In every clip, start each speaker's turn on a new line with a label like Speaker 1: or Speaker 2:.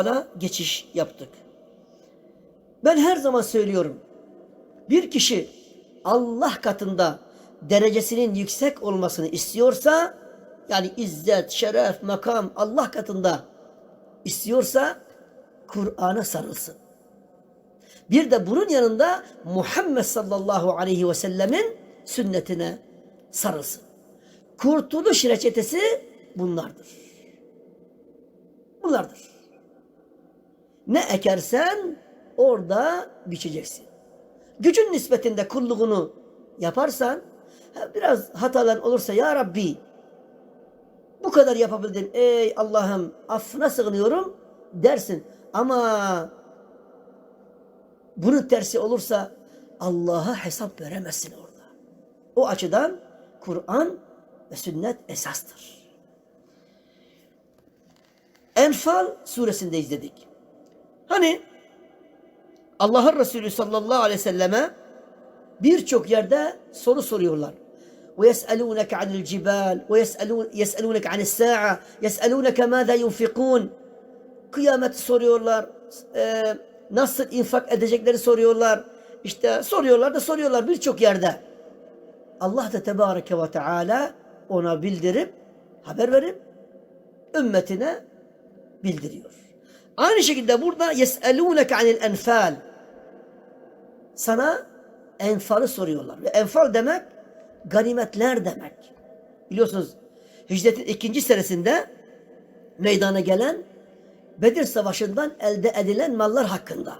Speaker 1: Hala geçiş yaptık. Ben her zaman söylüyorum. Bir kişi Allah katında derecesinin yüksek olmasını istiyorsa yani izzet, şeref, makam Allah katında istiyorsa Kur'an'a sarılsın. Bir de bunun yanında Muhammed sallallahu aleyhi ve sellemin sünnetine sarılsın. Kurtuluş reçetesi bunlardır. Bunlardır. Ne ekersen orada biçeceksin. Gücün nispetinde kulluğunu yaparsan biraz hatalar olursa ya Rabbi bu kadar yapabildim. Ey Allah'ım affına sığınıyorum dersin. Ama bunun tersi olursa Allah'a hesap veremezsin orada. O açıdan Kur'an ve sünnet esastır. Enfal suresinde izledik. Hani Allah'ın Resulü sallallahu aleyhi ve selleme birçok yerde soru soruyorlar. ويسألونك عن الجبال ويسألون يسألونك عن الساعة يسألونك ماذا ينفقون Kıyameti soruyorlar. Ee, nasıl infak edecekleri soruyorlar. İşte soruyorlar da soruyorlar birçok yerde. Allah da Tebareke ve Teala ona bildirip haber verip ümmetine bildiriyor. Aynı şekilde burada yes'elûneke anil enfal. Sana enfalı soruyorlar. Ve enfal demek ganimetler demek. Biliyorsunuz hicretin ikinci senesinde meydana gelen Bedir Savaşı'ndan elde edilen mallar hakkında.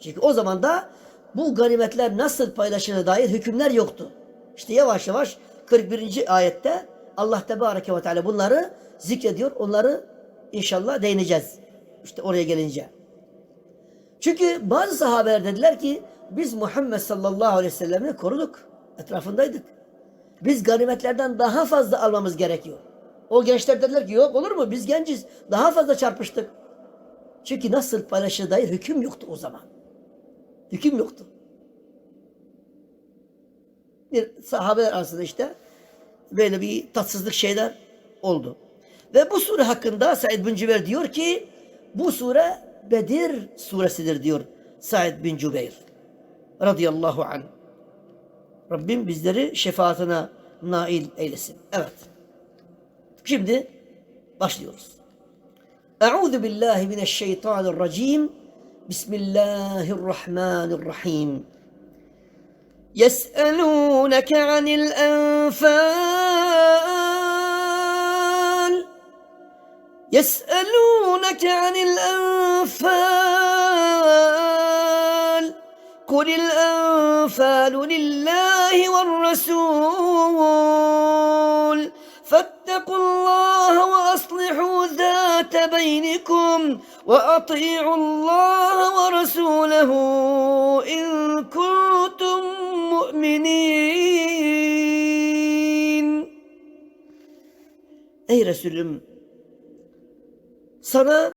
Speaker 1: Çünkü o zaman da bu ganimetler nasıl paylaşılır dair hükümler yoktu. İşte yavaş yavaş 41. ayette Allah Tebareke ve Teala bunları zikrediyor. Onları inşallah değineceğiz. İşte oraya gelince. Çünkü bazı sahabeler dediler ki biz Muhammed sallallahu aleyhi ve sellem'i koruduk. Etrafındaydık. Biz ganimetlerden daha fazla almamız gerekiyor. O gençler dediler ki yok olur mu biz genciz daha fazla çarpıştık. Çünkü nasıl paylaşılır dair hüküm yoktu o zaman. Hüküm yoktu. Bir sahabeler arasında işte böyle bir tatsızlık şeyler oldu. Ve bu sure hakkında Said bin Cübeyr diyor ki bu sure Bedir suresidir diyor Said bin Cübeyr. Radıyallahu anh. Rabbim bizleri şefaatine nail eylesin. Evet. Şimdi başlıyoruz. Euzu billahi mineşşeytanirracim. Bismillahirrahmanirrahim. يسألونك عن الأنفال يسألونك عن الأنفال. قل الأنفال لله والرسول. فاتقوا الله وأصلحوا ذات بينكم وأطيعوا الله ورسوله إن كنتم مؤمنين. Ey Resulüm sana